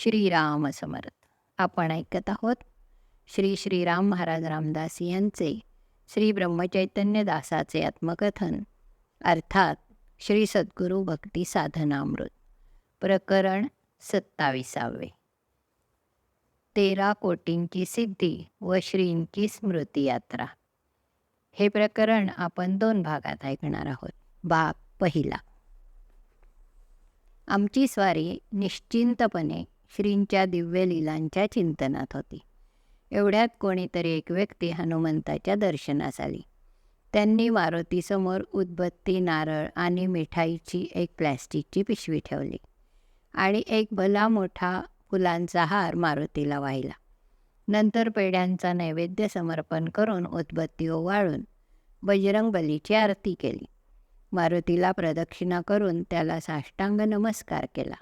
श्रीराम समर्थ. आपण ऐकत आहोत श्री श्रीराम महाराज रामदास यांचे श्री ब्रह्मचैतन्य दासाचे आत्मकथन. अर्थात श्री सद्गुरू भक्ती साधनामृत. प्रकरण सत्ताविसावे. तेरा कोटींची सिद्धी व श्रींची स्मृती यात्रा. हे प्रकरण आपण दोन भागात ऐकणार आहोत. भाग पहिला. आमची स्वारी निश्चिंतपणे श्रींच्या दिव्य लीलांच्या चिंतनात होती. एवढ्यात कोणीतरी एक व्यक्ती हनुमंताच्या दर्शनास आली. त्यांनी मारुतीसमोर उदबत्ती नारळ आणि मिठाईची एक प्लॅस्टिकची पिशवी ठेवली आणि एक भला मोठा फुलांचा हार मारुतीला वाहिला. नंतर पेढ्यांचा नैवेद्य समर्पण करून उदबत्ती ओवाळून बजरंगबलीची आरती केली. मारुतीला प्रदक्षिणा करून त्याला साष्टांग नमस्कार केला.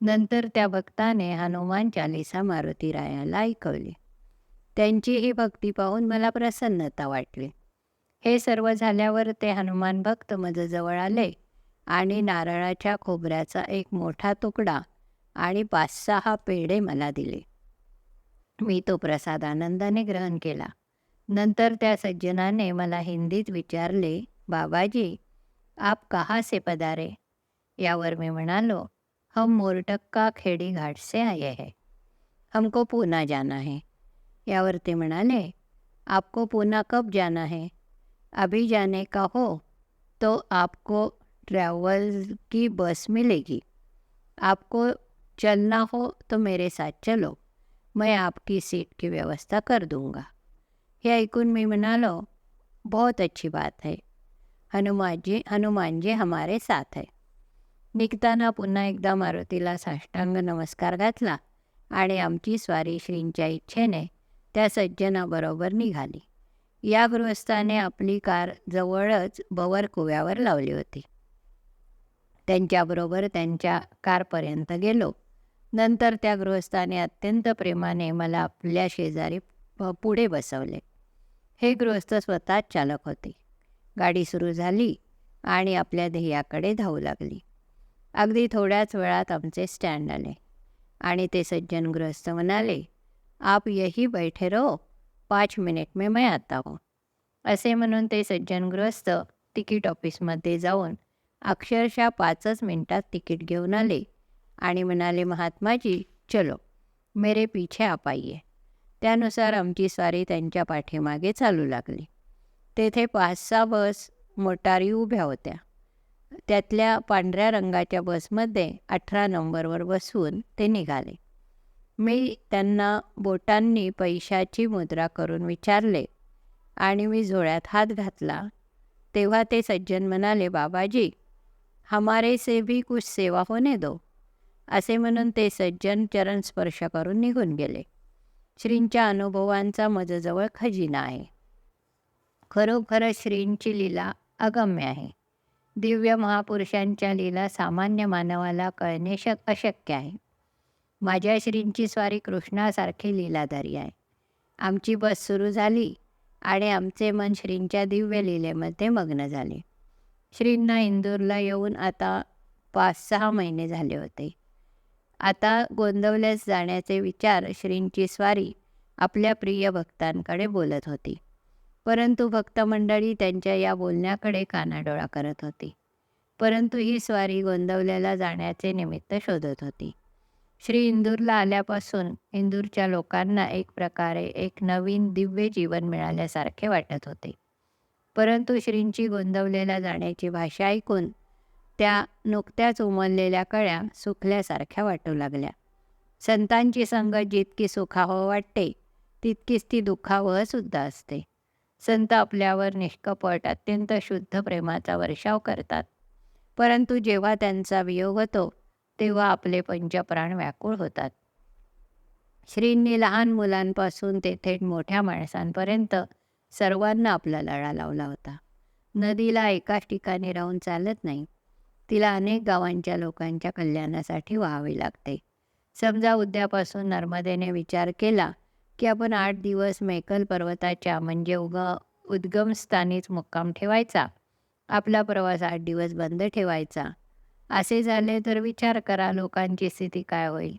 नंतर त्या भक्ताने हनुमान चालिसा मारुतीरायाला ऐकवली. त्यांची ही भक्ती पाहून मला प्रसन्नता वाटली. हे सर्व झाल्यावर ते हनुमान भक्त माझ्याजवळ आले आणि नारळाच्या खोबऱ्याचा एक मोठा तुकडा आणि पाच सहा पेढे मला दिले. मी तो प्रसाद आनंदाने ग्रहण केला. नंतर त्या सज्जनाने मला हिंदीत विचारले बाबाजी आप कहाँ से पधारे? यावर मी म्हणालो हम मोरटक्का खेड़ी घाट से आए हैं। हमको पूना जाना है। यावर ते म्हणाले आपको पूना कब जाना है? अभी जाने का हो तो आपको ट्रैवल की बस मिलेगी। आपको चलना हो तो मेरे साथ चलो। मैं आपकी सीट की व्यवस्था कर दूँगा। ऐकून मी म्हणालो बहुत अच्छी बात है। हनुमान जी हनुमान जी हमारे साथ है। निघताना पुन्हा एकदा मारुतीला साष्टांग नमस्कार घातला आणि आमची स्वारी श्रींच्या इच्छेने त्या सज्जनाबरोबर निघाली. या गृहस्थाने आपली कार जवळच बवर कुव्यावर लावली होती. त्यांच्याबरोबर त्यांच्या कारपर्यंत गेलो. नंतर त्या गृहस्थाने अत्यंत प्रेमाने मला आपल्या शेजारी पुढे बसवले. हे गृहस्थ स्वतःच चालक होते. गाडी सुरू झाली आणि आपल्या ध्येयाकडे धावू लागली. अगदी थोड्याच वेळात आमचे स्टँड आले आणि ते सज्जन गृहस्थ म्हणाले आप यही बैठे रहो पाच मिनिट में मैं आता हो. असे म्हणून ते सज्जन गृहस्थ तिकीट ऑफिसमध्ये जाऊन अक्षरशः पाचच मिनिटात तिकीट घेऊन आले आणि म्हणाले महात्माजी चलो मेरे पीछे आप आईये त्यानुसार आमची स्वारी त्यांच्या पाठीमागे चालू लागली. तेथे पाच सहा बस मोटारी उभ्या होत्या. त्यातल्या पांढऱ्या रंगाच्या बसमध्ये अठरा नंबरवर बसवून ते निघाले. मी त्यांना बोटांनी पैशाची मुद्रा करून विचारले आणि मी झोळ्यात हात घातला. तेव्हा ते सज्जन म्हणाले बाबाजी हमारे से भी कुछ सेवा होने दो असे म्हणून ते सज्जन चरण स्पर्श करून निघून गेले. श्रींच्या अनुभवांचा माझ्याजवळ खजिना आहे. खरोखरच श्रींची लीला अगम्य आहे. दिव्य महापुरुषांच्या लीला सामान्य मानवाला कळणे शक अशक्य आहे. माझ्या श्रींची स्वारी कृष्णासारखी लीलाधारी आहे. आमची बस सुरू झाली आणि आमचे मन श्रींच्या दिव्य लीलेमध्ये मग्न झाले. श्रींना इंदूरला येऊन आता पाच सहा महिने झाले होते. आता गोंदवल्यास जाण्याचे विचार श्रींची स्वारी आपल्या प्रिय भक्तांकडे बोलत होती. परंतु भक्तमंडळी त्यांच्या या बोलण्याकडे कानाडोळा करत होती. परंतु ही स्वारी गोंदवल्याला जाण्याचे निमित्त शोधत होती. श्री इंदूरला आल्यापासून इंदूरच्या लोकांना एक प्रकारे एक नवीन दिव्य जीवन मिळाल्यासारखे वाटत होते. परंतु श्रींची गोंदवलेला जाण्याची भाषा ऐकून त्या नुकत्याच उमललेल्या कळ्या सुखल्यासारख्या वाटू लागल्या. संतांची संगत जितकी सुखावं वाटते तितकीच ती दुःखावं सुद्धा असते. संत आपल्यावर निष्कपट अत्यंत शुद्ध प्रेमाचा वर्षाव करतात. परंतु जेव्हा त्यांचा वियोग होतो तेव्हा आपले पंचप्राण व्याकुळ होतात. श्रींनी लहान मुलांपासून ते थेट मोठ्या माणसांपर्यंत सर्वांना आपला लढा लावला होता. नदीला एकाच ठिकाणी राहून चालत नाही. तिला अनेक गावांच्या लोकांच्या कल्याणासाठी व्हावी लागते. समजा उद्यापासून नर्मदेने विचार केला की आपण आठ दिवस मैकल पर्वताच्या म्हणजे उग उद्गमस्थानीच मुक्काम ठेवायचा. आपला प्रवास आठ दिवस बंद ठेवायचा. असे झाले तर विचार करा लोकांची स्थिती काय होईल.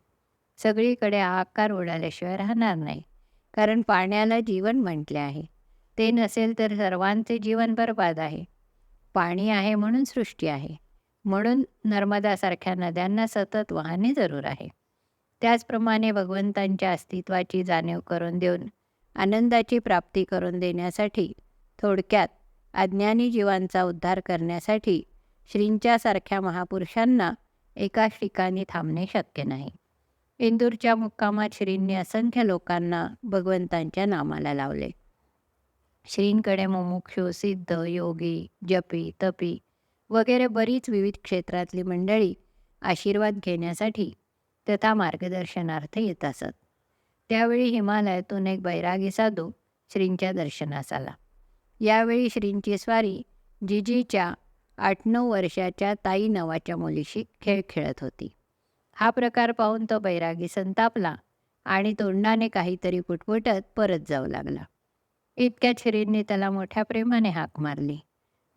सगळीकडे आकार उडाल्याशिवाय राहणार नाही. कारण पाण्याला जीवन म्हटले आहे. ते नसेल तर सर्वांचे जीवन बर्बाद आहे. पाणी आहे म्हणून सृष्टी आहे. म्हणून नर्मदासारख्या नद्यांना सतत वाहने जरूर आहे. त्याचप्रमाणे भगवंतांच्या अस्तित्वाची जाणीव करून देऊन आनंदाची प्राप्ती करून देण्यासाठी थोडक्यात अज्ञानी जीवांचा उद्धार करण्यासाठी श्रींच्यासारख्या महापुरुषांना एकाच ठिकाणी थांबणे शक्य नाही. इंदूरच्या मुक्कामात श्रींनी असंख्य लोकांना भगवंतांच्या नामाला लावले. श्रींकडे मुमुक्षु सिद्ध योगी जपी तपी वगैरे बरीच विविध क्षेत्रातली मंडळी आशीर्वाद घेण्यासाठी त्या मार्गदर्शनार्थ येत असत. त्यावेळी हिमालयातून एक बैरागी साधू श्रींच्या दर्शनास आला. यावेळी श्रींची स्वारी जिजीच्या आठ नऊ वर्षाच्या ताई नावाच्या मुलीशी खेळ खेळत होती. हा प्रकार पाहून तो बैरागी संतापला आणि तोंडाने काहीतरी पुटपुटत परत जाऊ लागला. इतक्या श्रींनी त्याला मोठ्या प्रेमाने हाक मारली.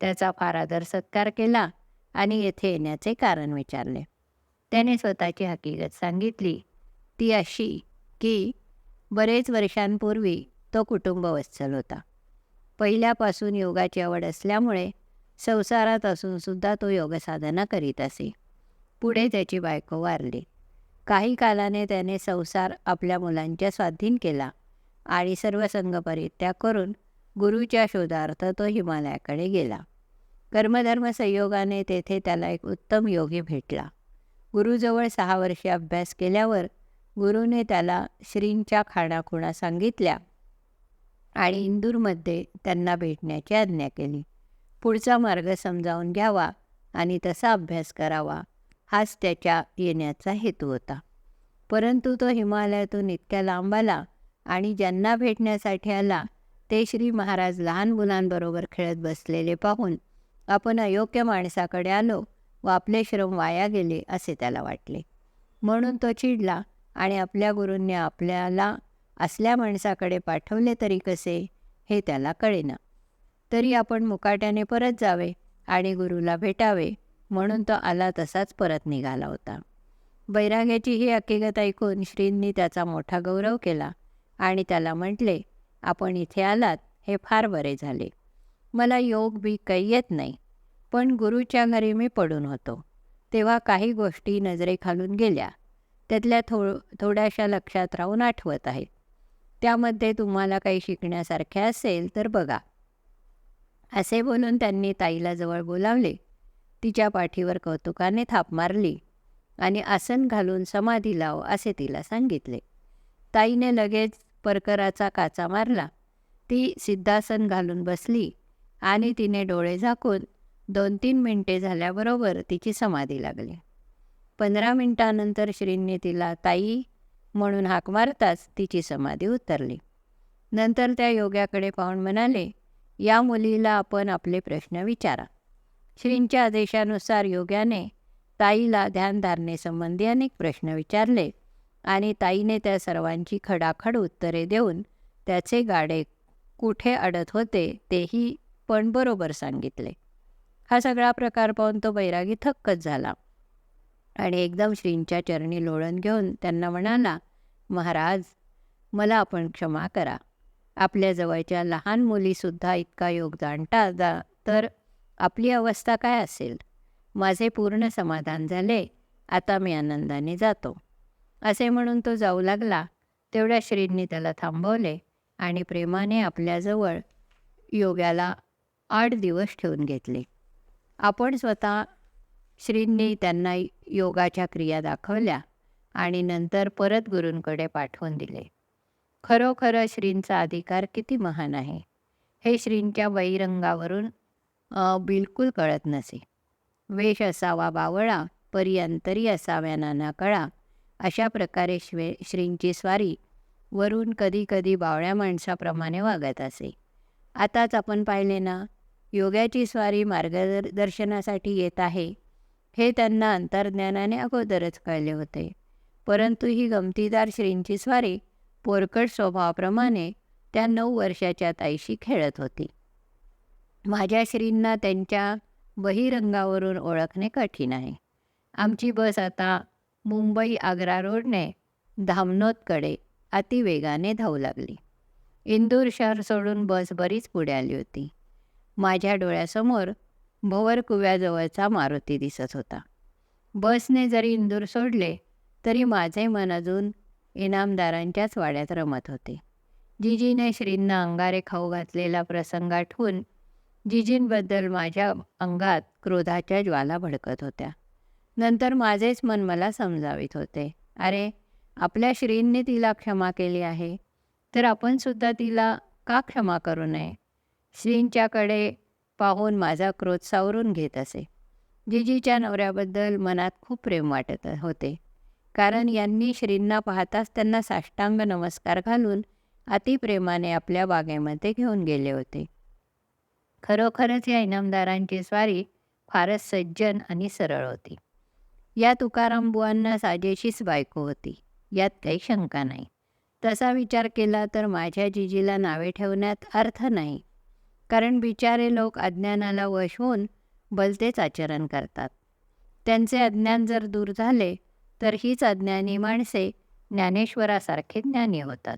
त्याचा फार आदर सत्कार केला आणि येथे येण्याचे कारण विचारले. त्याने स्वतःची हकीकत सांगितली. ती अशी की बरेच वर्षांपूर्वी तो कुटुंब वत्सल होता. पहिल्यापासून योगाची आवड असल्यामुळे संसारात असूनसुद्धा तो योगसाधना करीत असे. पुढे त्याची बायको वारली. काही कालाने त्याने संसार आपल्या मुलांच्या स्वाधीन केला आणि सर्व संघ परित्याग करून गुरुच्या शोधार्थ तो हिमालयाकडे गेला. कर्मधर्म संयोगाने तेथे त्याला एक उत्तम योगी भेटला. गुरुजवळ सहा वर्षे अभ्यास केल्यावर गुरुने त्याला श्रींच्या खाणाखुणा सांगितल्या आणि इंदूरमध्ये त्यांना भेटण्याची आज्ञा केली. पुढचा मार्ग समजावून घ्यावा आणि तसा अभ्यास करावा हाच त्याच्या येण्याचा हेतू होता. परंतु तो हिमालयातून इतक्या लांब आला आणि ज्यांना भेटण्यासाठी आला ते श्री महाराज लहान मुलांबरोबर खेळत बसलेले पाहून आपण अयोग्य माणसाकडे आलो व आपले श्रम वाया गेले असे त्याला वाटले. म्हणून तो चिडला आणि आपल्या गुरूंनी आपल्याला असल्या माणसाकडे पाठवले तरी कसे हे त्याला कळेना. तरी आपण मुकाट्याने परत जावे आणि गुरुला भेटावे म्हणून तो आला तसाच परत निघाला होता. बैराग्याची ही हकीकत ऐकून श्रींनी त्याचा मोठा गौरव केला आणि त्याला म्हटले आपण इथे आलात हे फार बरे झाले. मला योग बी काही येत नाही. पण गुरुच्या घरी मी पडून होतो. तेव्हा काही गोष्टी नजरेखालून गेल्या. त्यातल्या थो थोड्याशा लक्षात राहून आठवत आहेत त्यामध्ये तुम्हाला काही शिकण्यासारखे असेल तर बघा. असे बोलून त्यांनी ताईला जवळ बोलावले. तिच्या पाठीवर कौतुकाने थाप मारली आणि आसन घालून समाधी लाव असे तिला सांगितले. ताईने लगेच परकराचा काचा मारला. ती सिद्धासन घालून बसली आणि तिने डोळे झाकून दोन तीन मिनटे झाल्याबरोबर तिची समाधी लागली. पंधरा मिनिटानंतर श्रींनी तिला ताई म्हणून हाक मारताच तिची समाधी उतरली. नंतर त्या योग्याकडे पाहून म्हणाले या मुलीला आपण आपले प्रश्न विचारा. श्रींच्या आदेशानुसार योग्याने ताईला ध्यानधारणेसंबंधी अनेक प्रश्न विचारले आणि ताईने त्या सर्वांची खडाखड उत्तरे देऊन त्याचे गाडे कुठे अडत होते तेही पण बरोबर सांगितले. हा सगळा प्रकार पाहून तो बैरागी थक्कच झाला. आणि एकदम श्रींच्या चरणी लोळण घेऊन त्यांना म्हणाला महाराज मला आपण क्षमा करा. आपल्या जवळच्या लहान मुलीसुद्धा इतका योग जाणता जा तर आपली अवस्था काय असेल? माझे पूर्ण समाधान झाले. आता मी आनंदाने जातो. असे म्हणून तो जाऊ लागला. तेवढ्या श्रींनी त्याला थांबवले आणि प्रेमाने आपल्याजवळ योग्याला आठ दिवस ठेवून घेतले. आपण स्वतः श्रींनी त्यांना योगाच्या क्रिया दाखवल्या आणि नंतर परत गुरूंकडे पाठवून दिले. खरोखर श्रींचा अधिकार किती महान आहे हे श्रींच्या वैरंगावरून बिलकुल कळत नसे. वेश असावा बावळा परियंतरी असाव्या नाना कळा अशा प्रकारे श्वे श्रींची स्वारी वरून कधी कधी बावळ्या माणसाप्रमाणे वागत असे. आताच आपण पाहिले ना योगाची स्वारी मार्गदर्शनासाठी येत आहे. हे त्यांना अंतर्ज्ञानाने अगोदरच कळले होते. परंतु ही गमतीदार श्रींची स्वारी पोरकट स्वभावाप्रमाणे त्या नऊ वर्षाच्या ताईशी खेळत होती. माझ्या श्रींना त्यांच्या बहिरंगावरून ओळखणे कठीण आहे. आमची बस आता मुंबई आग्रा रोडने धामनोदकडे अतिवेगाने धावू लागली. इंदूर शहर सोडून बस बरीच पुढे आली होती. माझ्या डोळ्यासमोर भवर कुव्याजवळचा मारुती दिसत होता. बसने जरी इंदूर सोडले तरी माझे मन अजून इनामदारांच्याच वाड्यात रमत होते. जिजीने श्रींना अंगारे खाऊ घातलेला प्रसंग आठवून जिजींबद्दल माझ्या अंगात क्रोधाच्या ज्वाला भडकत होत्या. नंतर माझेच मन मला समजावित होते. अरे आपल्या श्रींनी तिला क्षमा केली आहे तर आपण सुद्धा तिला का क्षमा करू नये? श्रींच्याकडे पाहून माझा क्रोध सावरून घेत असे. जिजीच्या नवऱ्याबद्दल मनात खूप प्रेम वाटत होते. कारण यांनी श्रींना पाहताच त्यांना साष्टांग नमस्कार घालून अतिप्रेमाने आपल्या बागेमध्ये घेऊन गेले होते. खरोखरच या इनामदारांची स्वारी फारच सज्जन आणि सरळ होती. या तुकाराम बुवांना साजेशीच बायको होती. यात काही शंका नाही. तसा विचार केला तर माझ्या जिजीला नावे ठेवण्यात अर्थ नाही. कारण बिचारे लोक अज्ञानाला वश होऊन भलतेच आचरण करतात. त्यांचे अज्ञान जर दूर झाले तर हीच अज्ञानी माणसे ज्ञानेश्वरासारखे ज्ञानी होतात.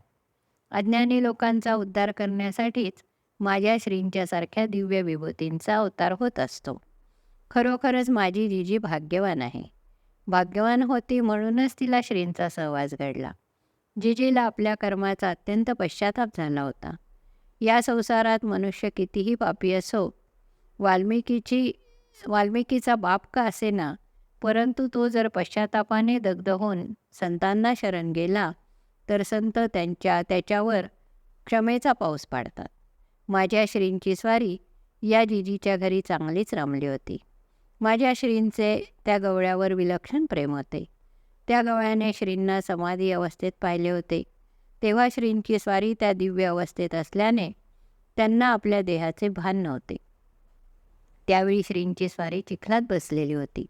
अज्ञानी लोकांचा उद्धार करण्यासाठीच माझ्या श्रींच्यासारख्या दिव्य विभूतींचा अवतार होत असतो. खरोखरच माझी जिजी भाग्यवान आहे. भाग्यवान होती म्हणूनच तिला श्रींचा सहवास घडला. जिजीला आपल्या कर्माचा अत्यंत पश्चाताप झाला होता. या संसारात मनुष्य कितीही पापी असो वाल्मिकीची वाल्मिकीचा बाप का असेना? परंतु तो जर पश्चातापाने दग्ध होऊन संतांना शरण गेला तर संत त्यांच्या त्याच्यावर क्षमेचा पाऊस पाडतात. माझ्या श्रींची स्वारी या जिजीच्या घरी चांगलीच रमली होती. माझ्या श्रींचे त्या गवळ्यावर विलक्षण प्रेम होते. त्या गवळ्याने श्रींना समाधी अवस्थेत पाहिले होते. तेव्हा श्रींची स्वारी त्या दिव्य अवस्थेत असल्याने त्यांना आपल्या देहाचे भान नव्हते. त्यावेळी श्रींची स्वारी चिखलात बसलेली होती.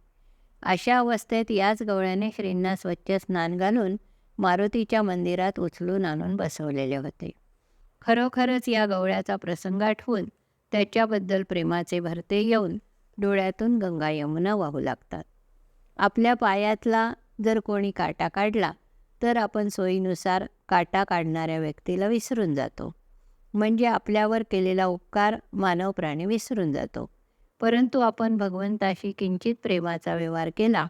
अशा अवस्थेत याच गवळ्याने श्रींना स्वच्छ स्नान घालून मारुतीच्या मंदिरात उचलून आणून बसवलेले होते. खरोखरच या गवळ्याचा प्रसंग आठवून त्याच्याबद्दल प्रेमाचे भरते येऊन डोळ्यातून गंगा यमुना वाहू लागतात. आपल्या पायातला जर कोणी काटा काढला तर आपण सोयीनुसार काटा काढणाऱ्या व्यक्तीला विसरून जातो. म्हणजे आपल्यावर केलेला उपकार मानव प्राणी विसरून जातो. परंतु आपण भगवंताशी किंचित प्रेमाचा व्यवहार केला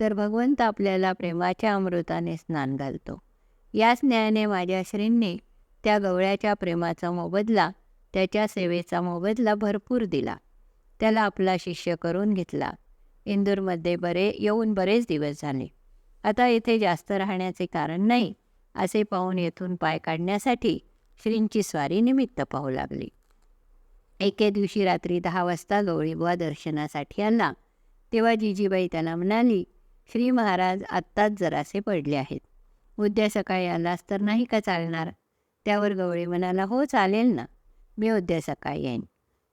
तर भगवंत आपल्याला प्रेमाच्या अमृताने स्नान घालतो. याच स्न्यायाने माझ्या श्रींनी त्या गवळ्याच्या प्रेमाचा मोबदला त्याच्या सेवेचा मोबदला भरपूर दिला. त्याला आपला शिष्य करून घेतला. इंदूरमध्ये बरे येऊन बरेच दिवस झाले. आता येथे जास्त राहण्याचे कारण नाही असे पाहून येथून पाय काढण्यासाठी श्रींची स्वारी निमित्त पाहू लागली. एके दिवशी रात्री दहा वाजता गवळीबुवा दर्शनासाठी आला. तेव्हा जिजीबाई त्याला म्हणाली श्री महाराज आत्ताच जरासे पडले आहेत. उद्या सकाळी आलास तर नाही का चालणार? त्यावर गवळी म्हणाला हो चालेल ना. मी उद्या सकाळी येईन.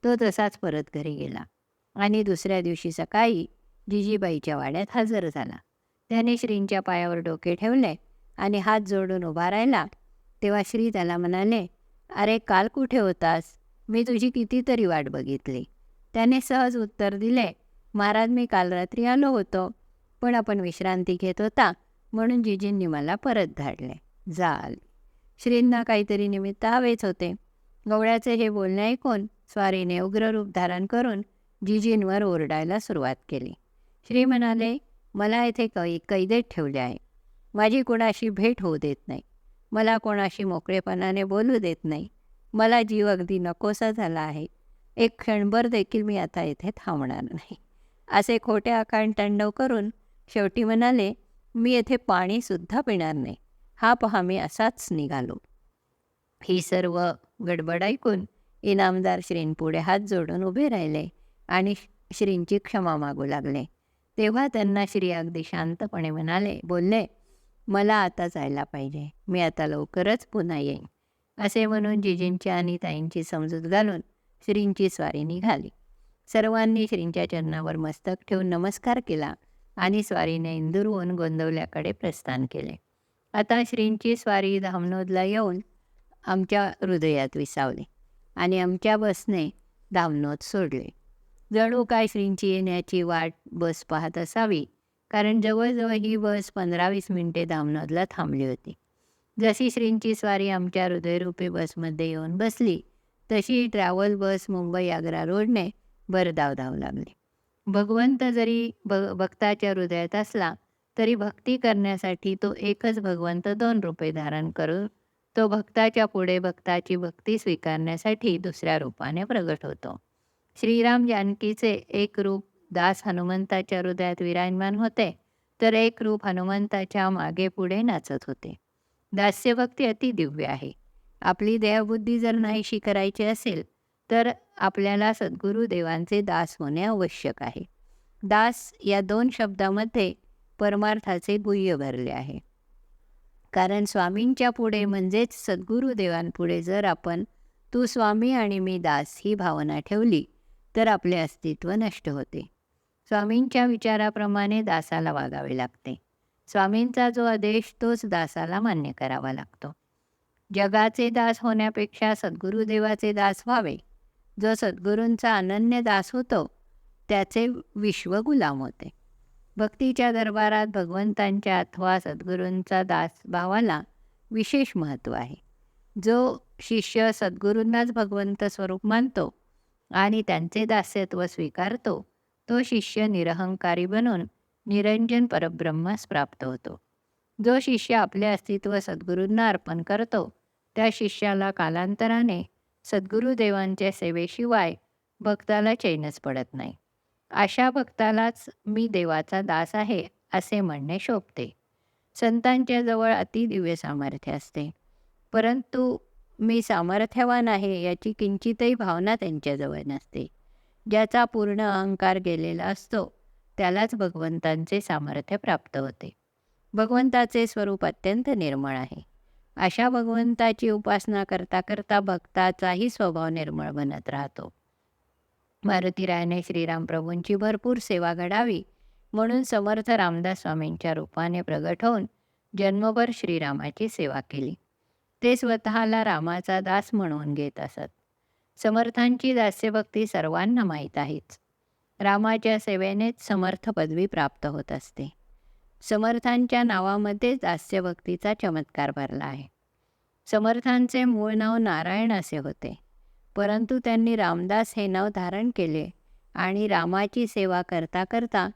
तो तसाच परत घरी गेला. आणि दुसऱ्या दिवशी सकाळी जिजीबाईच्या वाड्यात हजर झाला. त्याने श्रींच्या पायावर डोके ठेवले आणि हात जोडून उभा राहिला. तेव्हा श्री त्याला म्हणाले अरे काल कुठे होतास? मी तुझी कितीतरी वाट बघितली. त्याने सहज उत्तर दिले महाराज मी काल रात्री आलो होतो पण आपण विश्रांती घेत होता म्हणून जिजींनी मला परत धाडले. जाल. श्रींना काहीतरी निमित्त हवेच होते. गवळ्याचे हे बोलणे ऐकून स्वारीने उग्र रूप धारण करून जिजींवर ओरडायला सुरुवात केली. श्री म्हणाले मला येथे कै कैदेत ठेवले आहे. माझी कोणाशी भेट होऊ देत नाही. मला कोणाशी मोकळेपणाने बोलू देत नाही. मला जीव अगदी नकोसा झाला आहे. एक क्षणभर देखील मी आता येथे थांबणार नाही. असे खोटे आकांड तांडव करून शेवटी म्हणाले मी येथे पाणीसुद्धा पिणार नाही. हा पहा मी असाच निघालो. ही सर्व गडबड ऐकून इनामदार श्रींपुढे हात जोडून उभे राहिले आणि श्रींची क्षमा मागू लागले. तेव्हा त्यांना श्री अगदी शांतपणे म्हणाले बोलले मला आता जायला पाहिजे. मी आता लवकरच पुन्हा येईन. असे म्हणून जिजींची आणि ताईंची समजूत घालून श्रींची स्वारी निघाली सर्वांनी श्रींच्या चरणावर मस्तक ठेवून नमस्कार केला आणि स्वारीने इंदूरहून गोंदवल्याकडे प्रस्थान केले. आता श्रींची स्वारी धामनोदला येऊन आमच्या हृदयात विसावली आणि आमच्या बसने धामनोद सोडले. जणू काय श्रींची येण्याची वाट बस पाहत असावी. कारण जवळजवळ ही बस पंधरा वीस मिनिटे दामनोदला थांबली होती. जशी श्रींची स्वारी आमच्या हृदयरूपी बसमध्ये येऊन बसली तशी ट्रॅव्हल बस मुंबई आग्रा रोडने भरधाव धाव लागली. भगवंत जरी भ भक्ताच्या हृदयात असला तरी भक्ती करण्यासाठी तो एकच भगवंत दोन रुपये धारण करून तो भक्ताच्या पुढे भक्ताची भक्ती स्वीकारण्यासाठी दुसऱ्या रूपाने प्रगट होतो. श्रीराम जानकीचे एक रूप दास हनुमंताच्या हृदयात विराजमान होते तर एक रूप हनुमंताच्या मागे पुढे नाचत होते. दास्यभक्ती अति दिव्य आहे. आपली देहबुद्धी जर नाहीशी करायची असेल तर आपल्याला सद्गुरू देवांचे दास होणे आवश्यक आहे. दास या दोन शब्दामध्ये परमार्थाचे गुह्य भरले आहे. कारण स्वामींच्या पुढे म्हणजेच सद्गुरुदेवांपुढे जर आपण तू स्वामी आणि मी दास ही भावना ठेवली तर आपले अस्तित्व नष्ट होते. स्वामींच्या विचाराप्रमाणे दासाला वागावे लागते. स्वामींचा जो आदेश तोच दासाला मान्य करावा लागतो. जगाचे दास होण्यापेक्षा सद्गुरुदेवाचे दास व्हावे. जो सद्गुरूंचा अनन्य दास होतो त्याचे विश्व गुलाम होते. भक्तीच्या दरबारात भगवंतांच्या अथवा सद्गुरूंचा दास भावाला विशेष महत्त्व आहे. जो शिष्य सद्गुरूंनाच भगवंत स्वरूप मानतो आणि त्यांचे दास्यत्व स्वीकारतो. तो शिष्य निरहंकारी बनून निरंजन परब्रह्मास प्राप्त होतो. जो शिष्य आपले अस्तित्व सद्गुरूंना अर्पण करतो त्या शिष्याला कालांतराने सद्गुरुदेवांच्या सेवेशिवाय भक्ताला चैनच पडत नाही. अशा भक्तालाच मी देवाचा दास आहे असे म्हणणे शोभते. संतांच्या जवळ अतिदिव्य सामर्थ्य असते. परंतु मी सामर्थ्यवान आहे याची किंचितही भावना त्यांच्याजवळ नसते. ज्याचा पूर्ण अहंकार गेलेला असतो त्यालाच भगवंतांचे सामर्थ्य प्राप्त होते. भगवंताचे स्वरूप अत्यंत निर्मळ आहे. अशा भगवंताची उपासना करता करता भक्ताचाही स्वभाव निर्मळ बनत राहतो. मारुतीरायाने श्रीराम प्रभूंची भरपूर सेवा घडावी म्हणून समर्थ रामदास स्वामींच्या रूपाने प्रगट होऊन जन्मभर श्रीरामाची सेवा केली. ते स्वतःला रामाचा दास म्हणून घेत असत. समर्थांची दास्यभक्ती सर्वांना माहीत आहेच. रामाच्या सेवेनेच समर्थ पदवी प्राप्त होत असते. समर्थांच्या नावामध्येच दास्यभक्तीचा चमत्कार भरला आहे. समर्थांचे मूळ नाव नारायण असे होते. परंतु त्यांनी रामदास हे नाव धारण केले आणि रामाची सेवा करता करता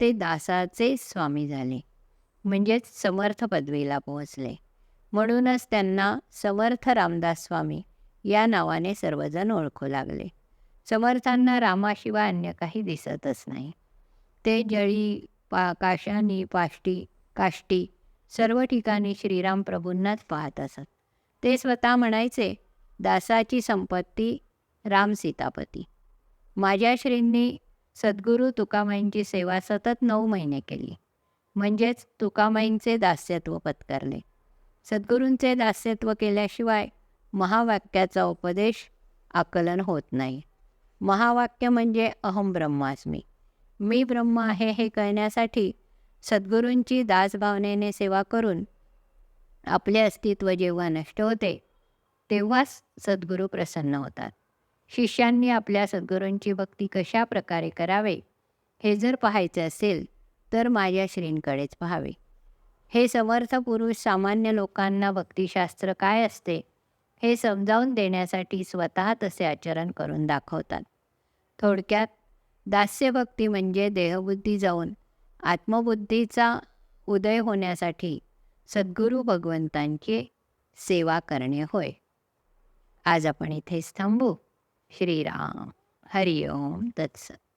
ते दासाचे स्वामी झाले. म्हणजेच समर्थ पदवीला पोहोचले. म्हणूनच त्यांना समर्थ रामदास स्वामी या नावाने सर्वजण ओळखू लागले. समर्थांना रामाशिवाय अन्य काही दिसतच नाही. ते जळी पा काशानी पाष्टी काष्टी सर्व ठिकाणी श्रीराम प्रभूंनाच पाहत असत. ते स्वतः म्हणायचे दासाची संपत्ती राम सीतापती. माझ्या श्रींनी सद्गुरू तुकामाईंची सेवा सतत नऊ महिने केली. म्हणजेच तुकामाईंचे दास्यत्व पत्करले. सद्गुरूंचे दास्यत्व केल्याशिवाय महावाक्याचा उपदेश आकलन होत नाही. महावाक्य म्हणजे अहम ब्रह्मास्मी. मी ब्रह्म आहे हे कळण्यासाठी सद्गुरूंची दासभावनेने सेवा करून आपले अस्तित्व जेव्हा नष्ट होते तेव्हाच सद्गुरू प्रसन्न होतात. शिष्यांनी आपल्या सद्गुरूंची भक्ती कशा प्रकारे करावे हे जर पाहायचे असेल तर माझ्या श्रींकडेच पाहावे. हे समर्थ पुरुष सामान्य लोकांना भक्तिशास्त्र काय असते? हे समजावून देण्यासाठी स्वतः तसे आचरण करून दाखवतात. थोडक्यात दास्यभक्ती म्हणजे देहबुद्धी जाऊन आत्मबुद्धीचा उदय होण्यासाठी सद्गुरू भगवंतांची सेवा करणे होय. आज आपण इथेच थांबू. श्रीराम. हरिओम. तत्सत.